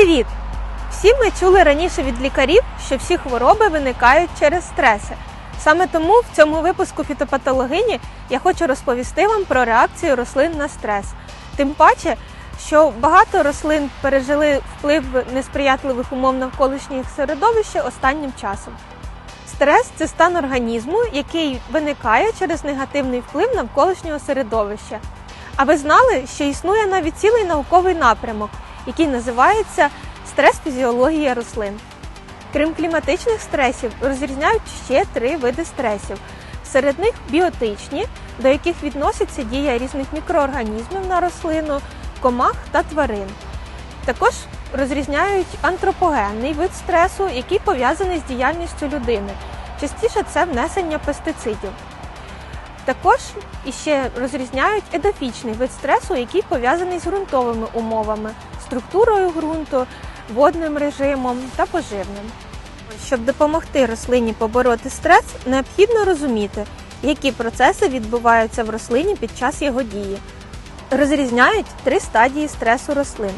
Привіт! Всі ми чули раніше від лікарів, що всі хвороби виникають через стреси. Саме тому в цьому випуску фітопатологині я хочу розповісти вам про реакцію рослин на стрес. Тим паче, що багато рослин пережили вплив несприятливих умов навколишнього середовища останнім часом. Стрес це стан організму, який виникає через негативний вплив навколишнього середовища. А ви знали, що існує навіть цілий науковий напрямок, який називається стрес-фізіологія рослин. Крім кліматичних стресів, розрізняють ще три види стресів. Серед них біотичні, до яких відноситься дія різних мікроорганізмів на рослину, комах та тварин. Також розрізняють антропогенний вид стресу, який пов'язаний з діяльністю людини. Частіше це внесення пестицидів. Також іще розрізняють едофічний вид стресу, який пов'язаний з ґрунтовими умовами, структурою ґрунту, водним режимом та поживним. Щоб допомогти рослині побороти стрес, необхідно розуміти, які процеси відбуваються в рослині під час його дії. Розрізняють три стадії стресу рослин.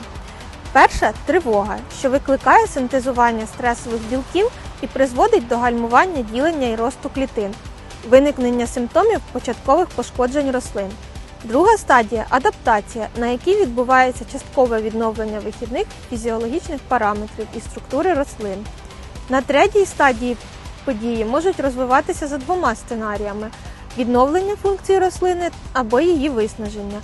Перша тривога, що викликає синтезування стресових білків і призводить до гальмування ділення і росту клітин, виникнення симптомів початкових пошкоджень рослин. Друга стадія адаптація, на якій відбувається часткове відновлення вихідних фізіологічних параметрів і структури рослин. На третій стадії події можуть розвиватися за двома сценаріями: відновлення функції рослини або її виснаження.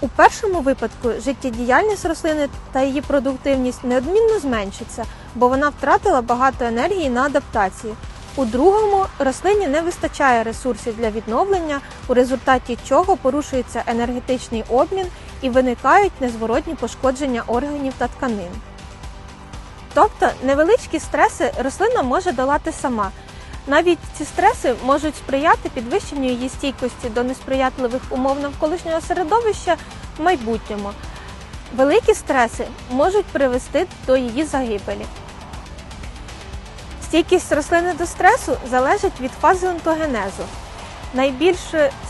У першому випадку життєдіяльність рослини та її продуктивність неодмінно зменшиться, бо вона втратила багато енергії на адаптацію. У другому рослині не вистачає ресурсів для відновлення, у результаті чого порушується енергетичний обмін і виникають незворотні пошкодження органів та тканин. Тобто невеличкі стреси рослина може долати сама. Навіть ці стреси можуть сприяти підвищенню її стійкості до несприятливих умов навколишнього середовища в майбутньому. Великі стреси можуть привести до її загибелі. Стійкість рослини до стресу залежить від фази онтогенезу. Найбільш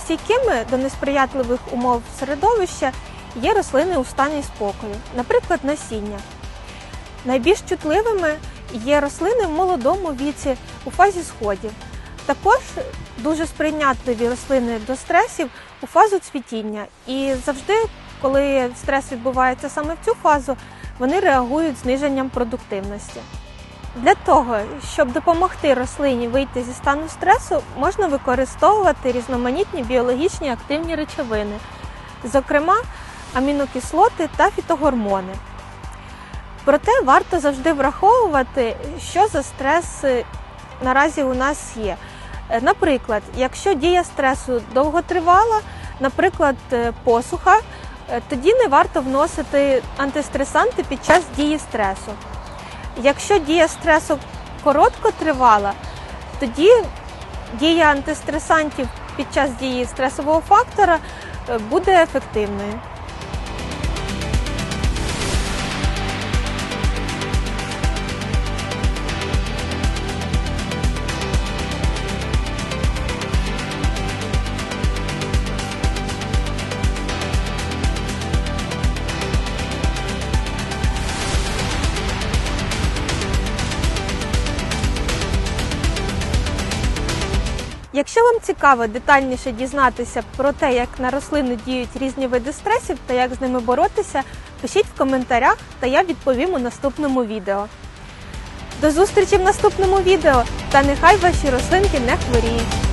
стійкими до несприятливих умов середовища є рослини у стані спокою, наприклад, насіння. Найбільш чутливими є рослини в молодому віці у фазі сходів. Також дуже сприйнятливі рослини до стресів у фазу цвітіння. І завжди, коли стрес відбувається саме в цю фазу, вони реагують зниженням продуктивності. Для того, щоб допомогти рослині вийти зі стану стресу, можна використовувати різноманітні біологічні активні речовини, зокрема амінокислоти та фітогормони. Проте варто завжди враховувати, що за стрес е, наразі у нас є. Е, Наприклад, якщо дія стресу довготривала, наприклад, е, посуха, тоді не варто вносити антистресанти під час дії стресу. Якщо дія стресу коротко тривала, тоді дія антистресантів під час дії стресового фактора е, буде ефективною. Якщо вам цікаво детальніше дізнатися про те, як на рослини діють різні види стресів та як з ними боротися, пишіть в коментарях, та я відповім у наступному відео. До зустрічі в наступному відео! Та нехай ваші рослинки не хворіють!